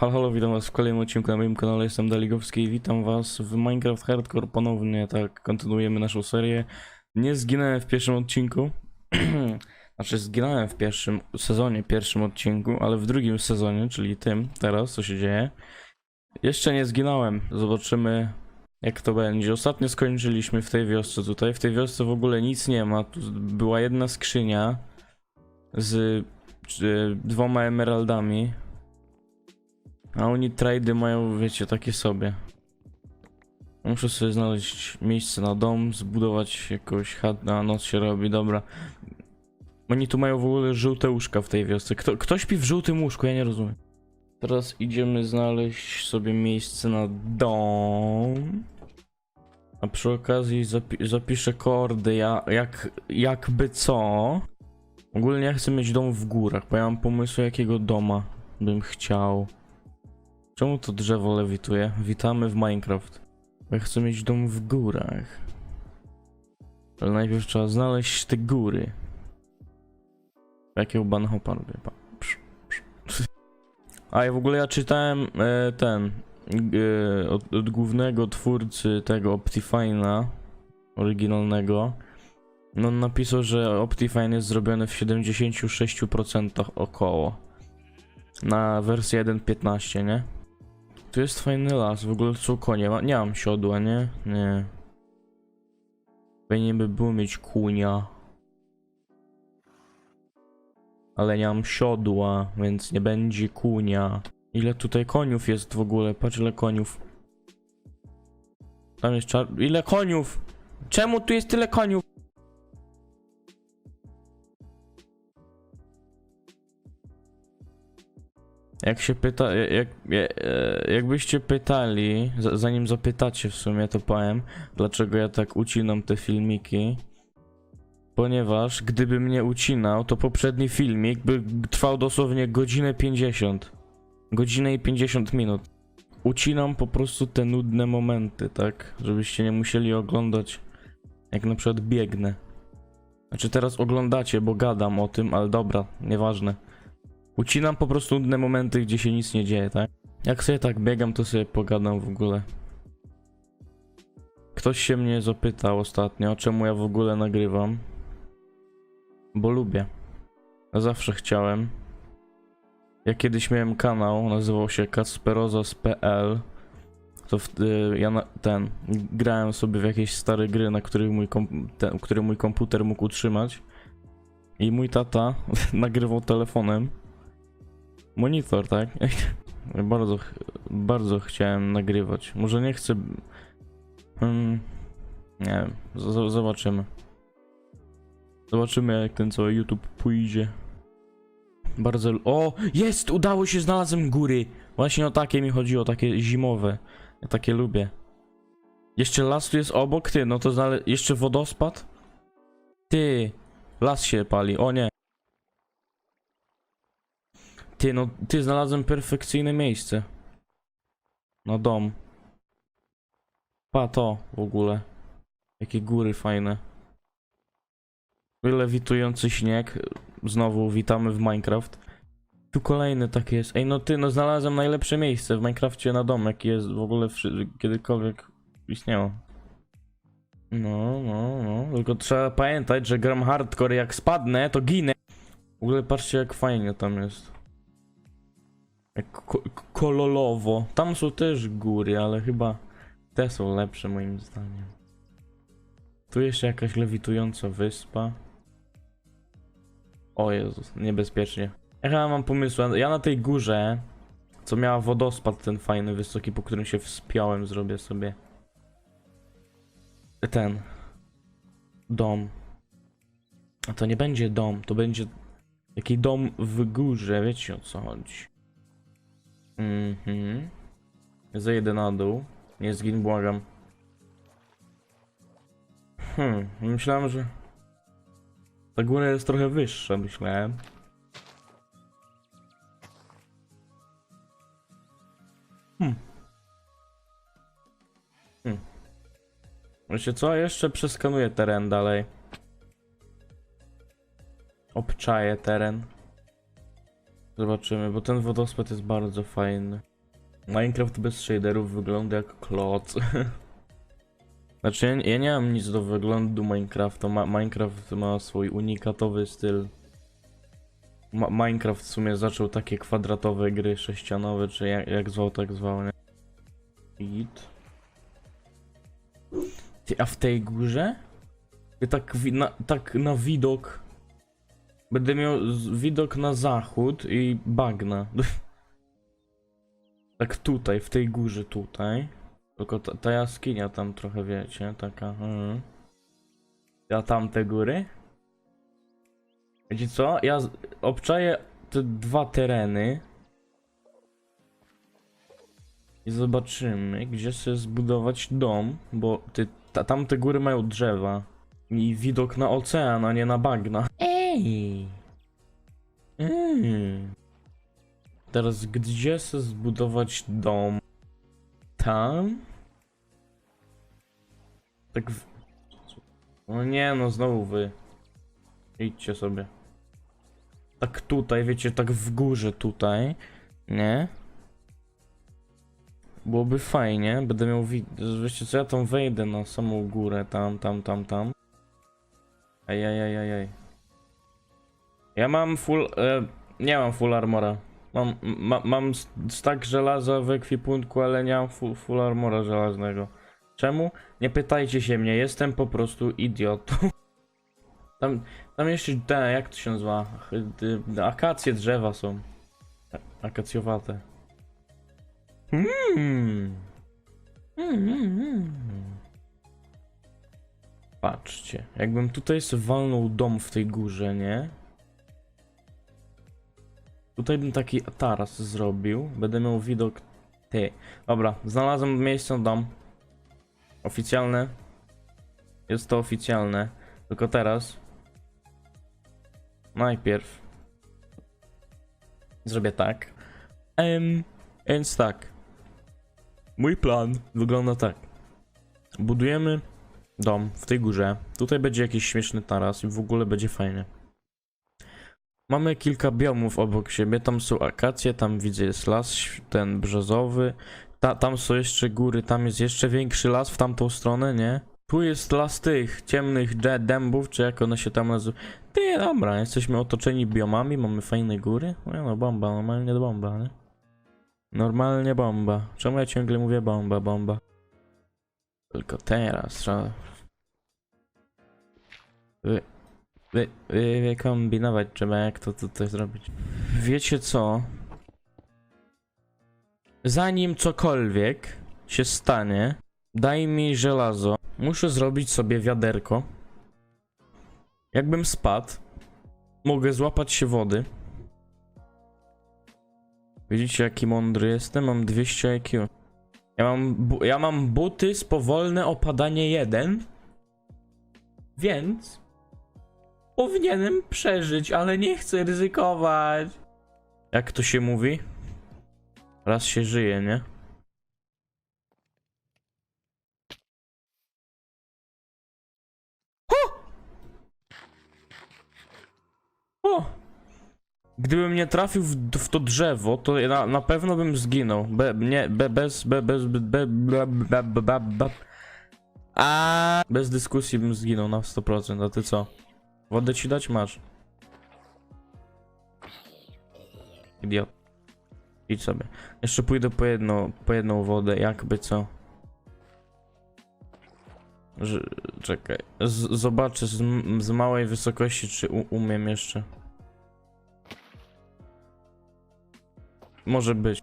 Halo, halo, witam was w kolejnym odcinku na moim kanale, jestem Daligowski i witam was w Minecraft Hardcore. Ponownie, tak, kontynuujemy naszą serię. Nie zginąłem w pierwszym odcinku, znaczy zginąłem w pierwszym sezonie, pierwszym odcinku, ale w drugim sezonie, czyli tym, teraz, co się dzieje, jeszcze nie zginąłem, zobaczymy jak to będzie. Ostatnio skończyliśmy w tej wiosce tutaj, w tej wiosce w ogóle nic nie ma, tu była jedna skrzynia z dwoma emeraldami, a oni trady mają, wiecie, takie sobie. Muszę sobie znaleźć miejsce na dom, zbudować jakąś chatę, a noc się robi, dobra. Oni tu mają w ogóle żółte łóżka w tej wiosce. Kto, kto śpi w żółtym łóżku? Ja nie rozumiem. Teraz idziemy znaleźć sobie miejsce na dom. A przy okazji zapi zapiszę kordy, ja, jak, jakby co. Ogólnie ja chcę mieć dom w górach, bo ja mam pomysł jakiego doma bym chciał. Czemu to drzewo lewituje? Witamy w Minecraft. Ja chcę mieć dom w górach. Ale najpierw trzeba znaleźć te góry. Jakiego banhopa? Pa- psz, psz. A ja w ogóle ja czytałem e, ten e, od, od głównego twórcy tego Optifine'a oryginalnego. No on napisał, że Optifine jest zrobiony w 76% około. Na wersję 1.15, nie? Tu jest fajny las, w ogóle są konie. Ma, nie mam siodła, nie? Nie. Fajnie by było mieć kunia. Ale nie mam siodła, więc nie będzie kunia. Ile tutaj koniów jest w ogóle? Patrz ile koniów. Tam jest czar... Ile koniów? Czemu tu jest tyle koniów? Jak się pyta, jak, jak, e, jakbyście pytali, za- zanim zapytacie w sumie, to powiem, dlaczego ja tak ucinam te filmiki. Ponieważ gdyby mnie ucinał, to poprzedni filmik by trwał dosłownie godzinę 50. Godzinę i 50 minut. Ucinam po prostu te nudne momenty, tak? Żebyście nie musieli oglądać, jak na przykład biegnę. Znaczy teraz oglądacie, bo gadam o tym, ale dobra, nieważne. Ucinam po prostu nudne momenty, gdzie się nic nie dzieje, tak? Jak sobie tak biegam, to sobie pogadam w ogóle. Ktoś się mnie zapytał ostatnio, czemu ja w ogóle nagrywam. Bo lubię. Zawsze chciałem. Ja kiedyś miałem kanał, nazywał się Kasperozas.pl. To w, y, ja na, ten grałem sobie w jakieś stare gry, na których mój, kom, ten, które mój komputer mógł utrzymać. I mój tata nagrywał telefonem monitor, tak? bardzo, bardzo chciałem nagrywać. Może nie chcę. Hmm, nie wiem, z- zobaczymy. Zobaczymy, jak ten cały YouTube pójdzie. Bardzo. O! Jest! Udało się, znalazłem góry! Właśnie o takie mi chodziło, takie zimowe. Ja takie lubię. Jeszcze las tu jest obok, ty, no to znale... jeszcze wodospad? Ty! Las się pali, o nie. Ty, no, ty znalazłem perfekcyjne miejsce. Na dom. Pa to w ogóle. Jakie góry fajne. Lewitujący śnieg. Znowu witamy w Minecraft. Tu kolejny taki jest. Ej, no ty, no znalazłem najlepsze miejsce w Minecrafcie na dom, jaki jest w ogóle kiedykolwiek istniało. No, no, no. Tylko trzeba pamiętać, że gram hardcore, jak spadnę, to ginę. W ogóle patrzcie, jak fajnie tam jest. Kololowo. Tam są też góry, ale chyba te są lepsze moim zdaniem. Tu jeszcze jakaś lewitująca wyspa. O Jezus, niebezpiecznie. Ja mam pomysł, ja na tej górze, co miała wodospad ten fajny, wysoki, po którym się wspiąłem, zrobię sobie ten dom. A to nie będzie dom, to będzie taki dom w górze, wiecie o co chodzi. Mhm. Zejdę na dół. Nie zgin, błagam. Hmm, myślałem, że ta góra jest trochę wyższa, myślałem. Hmm. Hmm. Wiecie co? Jeszcze przeskanuję teren dalej. Obczaję teren. Zobaczymy, bo ten wodospad jest bardzo fajny. Minecraft bez shaderów wygląda jak kloc. Znaczy, ja, ja nie mam nic do wyglądu Minecrafta. Ma, Minecraft ma swój unikatowy styl. Ma, Minecraft w sumie zaczął takie kwadratowe gry sześcianowe, czy jak, jak zwał, tak zwał, nie? Git. Ty, a w tej górze? Tak, na, tak na widok. Będę miał widok na zachód i bagna. tak tutaj, w tej górze tutaj. Tylko ta, ta jaskinia tam trochę, wiecie, taka. Mm. A tamte góry? Wiecie co? Ja obczaję te dwa tereny. I zobaczymy, gdzie sobie zbudować dom, bo ty, ta, tamte góry mają drzewa. I widok na ocean, a nie na bagna. Ej! Mm. Teraz gdzie sobie zbudować dom? Tam? Tak w... No nie no, znowu wy. Idźcie sobie. Tak tutaj, wiecie, tak w górze tutaj. Nie? Byłoby fajnie, będę miał wid... Wiecie co, ja tam wejdę na samą górę, tam, tam, tam, tam. Ej, ej, ej, ej, ej. Ja mam full... E, nie mam full armora. Mam, ma, mam s- stack żelaza w ekwipunku, ale nie mam full, full armora żelaznego. Czemu? Nie pytajcie się mnie, jestem po prostu idiotą. Tam, tam jeszcze te, jak to się nazywa? Akacje drzewa są. Akacjowate. Hmm. Patrzcie, jakbym tutaj sobie walnął dom w tej górze, nie? Tutaj bym taki taras zrobił. Będę miał widok. Ty. Dobra, znalazłem miejsce na dom. Oficjalne. Jest to oficjalne. Tylko teraz. Najpierw. Zrobię tak. Em, więc tak. Mój plan wygląda tak. Budujemy dom w tej górze. Tutaj będzie jakiś śmieszny taras i w ogóle będzie fajnie. Mamy kilka biomów obok siebie. Tam są akacje, tam widzę jest las, ten brzozowy. Ta, tam są jeszcze góry, tam jest jeszcze większy las w tamtą stronę, nie? Tu jest las tych ciemnych dębów, czy jak one się tam nazywają. Ty, dobra, jesteśmy otoczeni biomami, mamy fajne góry. No, no bomba, normalnie bomba, nie? Normalnie bomba. Czemu ja ciągle mówię bomba, bomba? Tylko teraz trzeba... wy, wy, wykombinować trzeba, jak to tutaj zrobić. Wiecie co? Zanim cokolwiek się stanie, daj mi żelazo. Muszę zrobić sobie wiaderko. Jakbym spadł, mogę złapać się wody. Widzicie, jaki mądry jestem? Mam 200 IQ. Ja mam, ja mam buty z powolne opadanie 1. Więc powinienem przeżyć, ale nie chcę ryzykować. Jak to się mówi? Raz się żyje, nie? O! Gdybym nie trafił w, w to drzewo, to na, na pewno bym zginął. Be, nie, be, bez, be, bez, be, be, be, be, be, be, be. A bez dyskusji bym zginął na 100%, a ty co? Wodę ci dać masz. Idiot. Idź sobie. Jeszcze pójdę po jedną, po jedną wodę, jakby co. Czekaj. Z, zobaczę z, z małej wysokości, czy umiem jeszcze. Może być.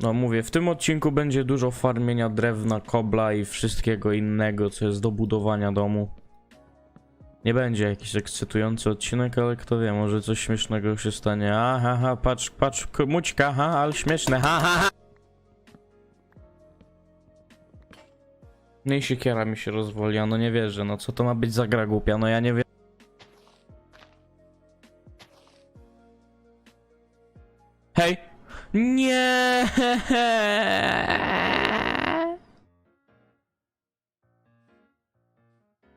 No mówię, w tym odcinku będzie dużo farmienia drewna, kobla i wszystkiego innego, co jest do budowania domu. Nie będzie jakiś ekscytujący odcinek, ale kto wie, może coś śmiesznego się stanie. Aha, ha, patrz, patrz, mućka, ha, ale śmieszne, ha, ha, ha. No i siekiera mi się rozwoli, no nie wierzę, no co to ma być za gra głupia, no ja nie wiem. Nie!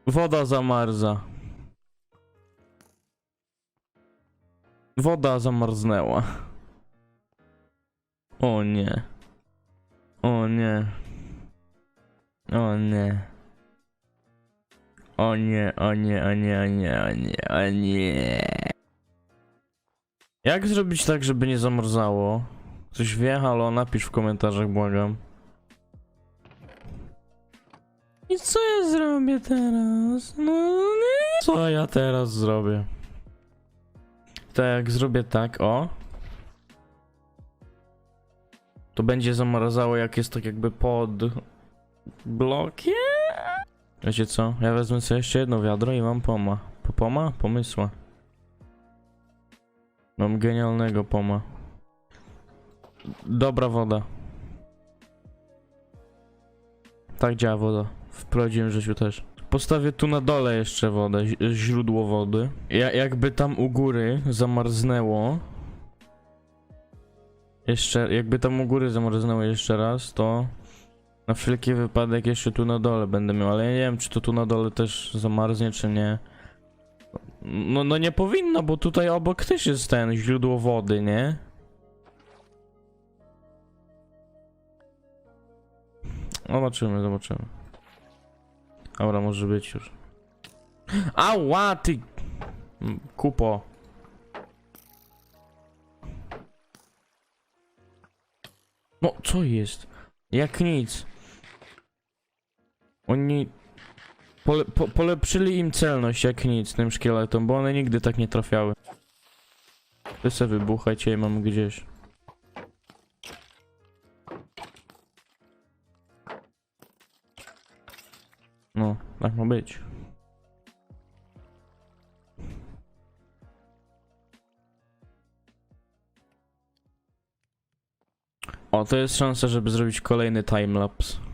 Woda zamarza. Woda zamarznęła. O nie. O nie. O nie. O nie, o nie, o nie, o nie, o nie, o nie. Jak zrobić tak, żeby nie zamarzało? Coś wie? Halo, napisz w komentarzach, błagam. I co ja zrobię teraz? No nie. Co ja teraz zrobię? Tak, jak zrobię tak, o. To będzie zamarzało, jak jest tak jakby pod blokiem. Wiecie co? Ja wezmę sobie jeszcze jedno wiadro i mam poma. Po poma? Pomysła. Mam genialnego poma. Dobra woda. Tak działa woda. W prawdziwym życiu też. Postawię tu na dole jeszcze wodę, źródło wody. Ja, jakby tam u góry zamarznęło. Jeszcze, jakby tam u góry zamarznęło jeszcze raz, to na wszelki wypadek jeszcze tu na dole będę miał, ale ja nie wiem, czy to tu na dole też zamarznie, czy nie. No, no nie powinno, bo tutaj obok też jest ten źródło wody, nie? Zobaczymy, zobaczymy. Dobra, może być już. Ała, ty! Kupo. No, co jest? Jak nic. Oni pole, po, polepszyli im celność jak nic tym szkieletom, bo one nigdy tak nie trafiały. Wy se wybuchajcie mam gdzieś. No, tak ma być. O, to jest szansa, żeby zrobić kolejny timelapse.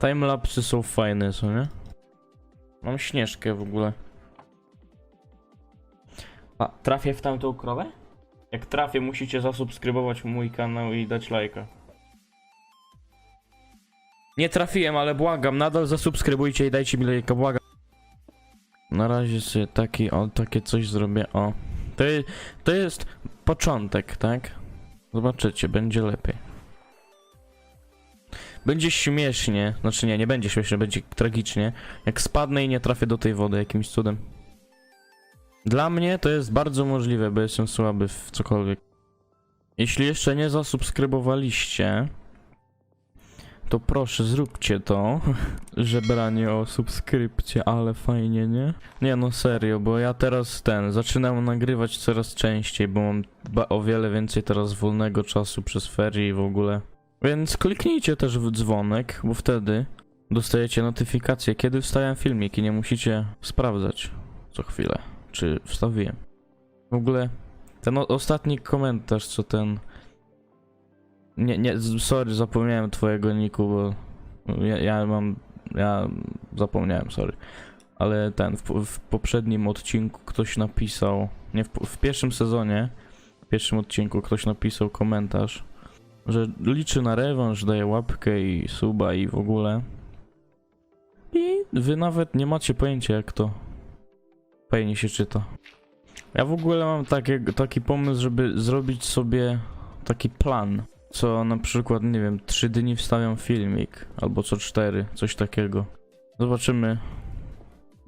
Timelapsy są fajne, co nie? Mam śnieżkę w ogóle. A, trafię w tamtą krowę? Jak trafię, musicie zasubskrybować mój kanał i dać lajka. Nie trafiłem, ale błagam, nadal zasubskrybujcie i dajcie mi lajka, błagam. Na razie sobie taki, o, takie coś zrobię, o. To, to jest początek, tak? Zobaczycie, będzie lepiej. Będzie śmiesznie, znaczy nie, nie będzie śmiesznie, będzie tragicznie, jak spadnę i nie trafię do tej wody jakimś cudem. Dla mnie to jest bardzo możliwe, bo jestem słaby w cokolwiek. Jeśli jeszcze nie zasubskrybowaliście, to proszę zróbcie to. Żebranie o subskrypcie, ale fajnie, nie? Nie no serio, bo ja teraz ten, zaczynam nagrywać coraz częściej, bo mam o wiele więcej teraz wolnego czasu przez ferie i w ogóle. Więc kliknijcie też w dzwonek, bo wtedy dostajecie notyfikację, kiedy wstawiam filmik i nie musicie sprawdzać co chwilę, czy wstawiłem. W ogóle ten ostatni komentarz, co ten... Nie, nie, sorry, zapomniałem twojego niku, bo ja, ja mam... Ja zapomniałem, sorry. Ale ten, w, w poprzednim odcinku ktoś napisał, nie, w, w pierwszym sezonie, w pierwszym odcinku ktoś napisał komentarz, że liczy na rewanż, daje łapkę i suba i w ogóle. I wy nawet nie macie pojęcia jak to fajnie się czyta. Ja w ogóle mam takie, taki pomysł, żeby zrobić sobie taki plan. Co na przykład, nie wiem, 3 dni wstawiam filmik, albo co 4, coś takiego. Zobaczymy,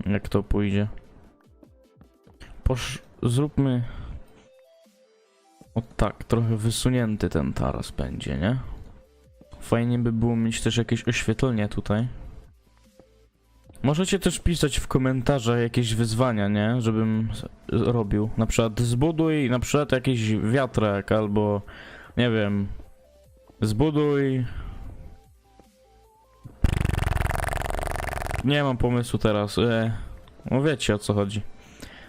jak to pójdzie. Posz... Zróbmy o tak, trochę wysunięty ten taras będzie, nie? Fajnie by było mieć też jakieś oświetlenie tutaj. Możecie też pisać w komentarzach jakieś wyzwania, nie? Żebym robił. Na przykład zbuduj na przykład jakiś wiatrak albo Nie wiem. Zbuduj. Nie mam pomysłu teraz. E, no wiecie o co chodzi.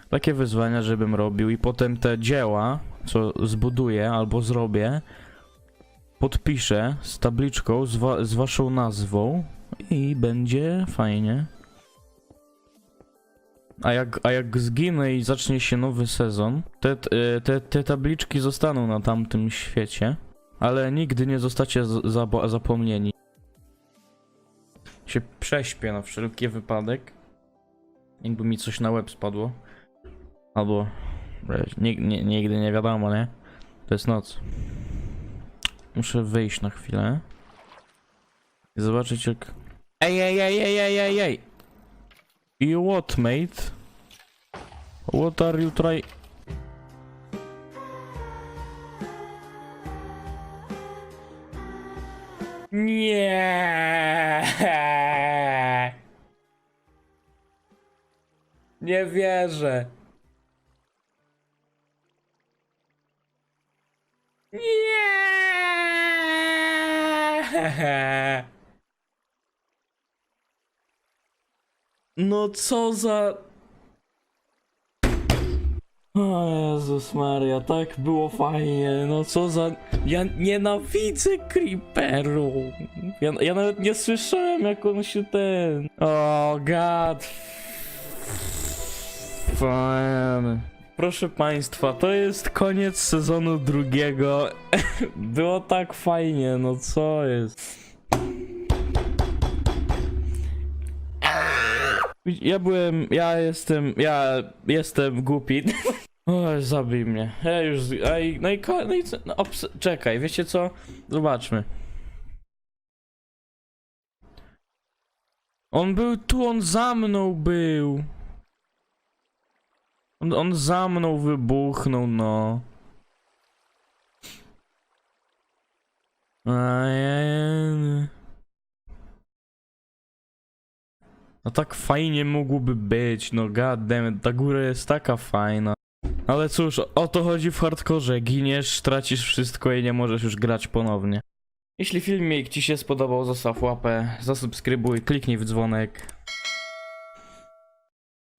Takie wyzwania, żebym robił i potem te dzieła, co zbuduję albo zrobię, podpiszę z tabliczką z, wa z waszą nazwą i będzie fajnie. A jak, a jak zginę i zacznie się nowy sezon, te, te, te, te tabliczki zostaną na tamtym świecie, ale nigdy nie zostacie zapomnieni. Się prześpię na wszelki wypadek. Jakby mi coś na łeb spadło. Albo wiesz, nig- nie, nigdy nie wiadomo, nie? To jest noc. Muszę wyjść na chwilę. I zobaczyć jak... Ej, ej, ej, ej, ej, ej, ej! You what, mate? What are you try... Nie! Nie wierzę. Nie! No co za... O Jezus Maria, tak było fajnie, no co za... Ja nienawidzę Creeperu. Ja, ja nawet nie słyszałem jak on się ten... O god. Fan. Proszę państwa, to jest koniec sezonu drugiego. Było tak fajnie, no co jest? Ja byłem, ja jestem, ja jestem głupi. Oj, zabij mnie. Ja już, ej, no i, ko- no i co, no, czekaj, wiecie co? Zobaczmy. On był tu, on za mną był. On, on za mną wybuchnął, no. No tak fajnie mógłby być, no goddammit, ta góra jest taka fajna. Ale cóż, o to chodzi w hardkorze, giniesz, tracisz wszystko i nie możesz już grać ponownie. Jeśli filmik ci się spodobał, zostaw łapę, zasubskrybuj, kliknij w dzwonek,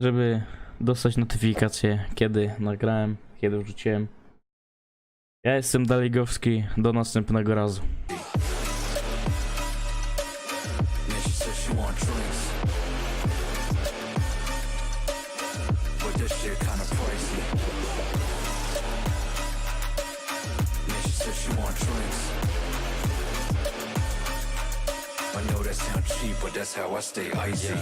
żeby dostać notyfikację, kiedy nagrałem, kiedy wrzuciłem. Ja jestem Daligowski, do następnego razu. Yeah. Yeah. I know that sound cheap, but that's how I stay icy.